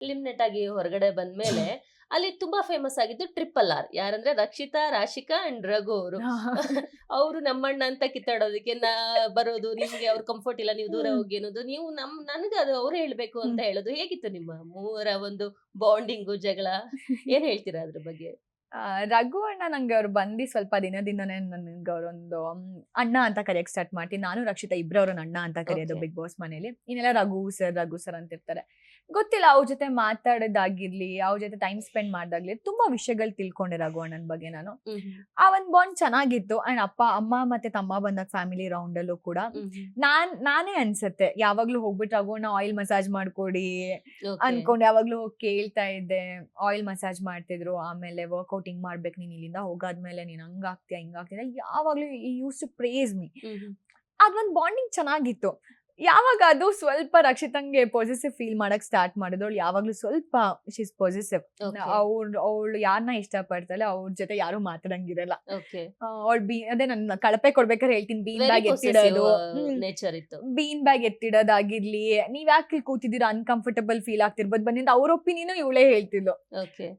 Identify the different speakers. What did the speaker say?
Speaker 1: Eliminate ಆಗಿ ಹೊರಗಡೆ ಬಂದ ಮೇಲೆ ಅಲ್ಲಿ ತುಂಬಾ ಫೇಮಸ್ ಆಗಿದ್ದು ಟ್ರಿಪಲ್ ಆರ್ ಯಾರಂದ್ರೆ ರಕ್ಷಿತಾ ರಾಶಿಕಾ ಅಂಡ್ ರಘು ಅವರು. ಅವರು ನಮ್ಮಣ್ಣ ಅಂತ ಕಿತ್ತಾಡೋದಕ್ಕೆ ನಾ ಬರೋದು ನಿಮ್ಗೆ ಅವ್ರ ಕಂಫರ್ಟ್ ಇಲ್ಲ ನೀವು ದೂರ. ಹೋಗಿ ಅನ್ನೋದು ನೀವು ನಮ್ ನನ್ಗೆ ಅದು ಅವ್ರು ಹೇಳ್ಬೇಕು ಅಂತ ಹೇಳೋದು. ಹೇಗಿತ್ತು ನಿಮ್ಮ ಮೂರ ಒಂದು ಬಾಂಡಿಂಗು ಜಗಳ? ಏನ್ ಹೇಳ್ತೀರಾ ಅದ್ರ ಬಗ್ಗೆ?
Speaker 2: ರಘು ಅಣ್ಣ ನಂಗೆ ಅವ್ರು ಬಂದು ಸ್ವಲ್ಪ ದಿನದಿಂದನೇ ನನ್ಗೆ ಅವರೊಂದು ಅಣ್ಣ ಅಂತ ಕರೆಯಕ್ ಸ್ಟಾರ್ಟ್ ಮಾಡ್ತೀನಿ ನಾನು ರಕ್ಷಿತಾ ಇಬ್ರು ಅವ್ರನ್ನ ಅಣ್ಣ ಅಂತ ಕರೆಯೋದು. ಬಿಗ್ ಬಾಸ್ ಮನೇಲಿ. ಇನ್ನೆಲ್ಲ ರಘು ಸರ್ ರಘು ಸರ್ ಅಂತ ಇರ್ತಾರೆ ಗೊತ್ತಿಲ್ಲ ಅವ್ರ ಜೊತೆ ಮಾತಾಡೋದಾಗಿರ್ಲಿ ಅವ್ರ ಜೊತೆ ಟೈಮ್ ಸ್ಪೆಂಡ್ ಮಾಡ್ದಾಗ್ಲಿ ತುಂಬಾ ವಿಷಯಗಳು ತಿಳ್ಕೊಂಡೆ ರಘು ಅಣ್ಣನ ಬಗ್ಗೆ ನಾನು. ಆ ಒಂದ್ ಬಾಂಡ್ ಚೆನ್ನಾಗಿತ್ತು. ಅಂಡ್ ಅಪ್ಪ ಅಮ್ಮ ಮತ್ತೆ ತಮ್ಮ ಬಂದಾಗ ಫ್ಯಾಮಿಲಿ ರೌಂಡ್ ಅಲ್ಲೂ ಕೂಡ ನಾನ್ ನಾನೇ ಅನ್ಸತ್ತೆ. ಯಾವಾಗ್ಲೂ ಹೋಗ್ಬಿಟ್ಟು ರಘು ಅಣ್ಣ ಆಯಿಲ್ ಮಸಾಜ್ ಮಾಡ್ಕೊಡಿ ಅನ್ಕೊಂಡು ಯಾವಾಗ್ಲೂ ಹೋಗಿ ಕೇಳ್ತಾ ಇದ್ದೆ. ಆಯಿಲ್ ಮಸಾಜ್ ಮಾಡ್ತಿದ್ರು. ಆಮೇಲೆ ವರ್ಕೌಟ್ ಹಿಂಗ್ ಮಾಡ್ಬೇಕು ನೀನ್ ಇಲ್ಲಿಂದ ಹೋಗಾದ್ಮೇಲೆ ನೀನ್ ಹಂಗಾಗ್ತೀಯ ಹಿಂಗಾಗ್ತೀಯ ಯಾವಾಗ್ಲೂ ಯೂಸ್ ಟು ಪ್ರೇಸ್ ಮೀ ಅದೊಂದು ಬಾಂಡಿಂಗ್ ಚೆನ್ನಾಗಿತ್ತು. ಯಾವಾಗ ಅದು ಸ್ವಲ್ಪ ರಕ್ಷಿತಂಗೆ ಪಾಸಿಟಿವ್ ಫೀಲ್ ಮಾಡಕ್ ಸ್ಟಾರ್ಟ್ ಮಾಡಿದವಳು ಯಾವಾಗ್ಲೂ ಸ್ವಲ್ಪ ಶಿಸ್ ಪಾಸಿಟಿವ್ ಅವ್ರ ಅವಳು ಯಾರನ್ನ ಇಷ್ಟ ಪಡ್ತಾಳೆ ಅವ್ರ ಜೊತೆ ಯಾರು ಮಾತಾಡಂಗಿರಲ್ಲ. ಅವಳು ಬೀ ಅದೇ ನನ್ನ ಕಳಪೆ ಕೊಡ್ಬೇಕಾದ್ರೆ ಹೇಳ್ತೀನಿ ಬೀನ್ ಬ್ಯಾಗ್ ಎತ್ತಿಡೋದು.
Speaker 1: ನೇಚರ್ ಇತ್ತು.
Speaker 2: ಬೀನ್ ಬ್ಯಾಗ್ ಎತ್ತಿಡೋದಾಗಿರ್ಲಿ ನೀವ್ ಯಾಕೆ ಕೂತಿದಿರ ಕೂತಿದ್ದೀರಾ ಅನ್ಕಂಫರ್ಟಬಲ್ ಫೀಲ್ ಆಗ್ತಿರ್ಬೋದು. ಬಂದಿಂದ ಅವ್ರ ಒಪಿನಿಯನ್ ಇವಳೇ ಹೇಳ್ತಿದ್ಲು.
Speaker 1: ಓಕೆ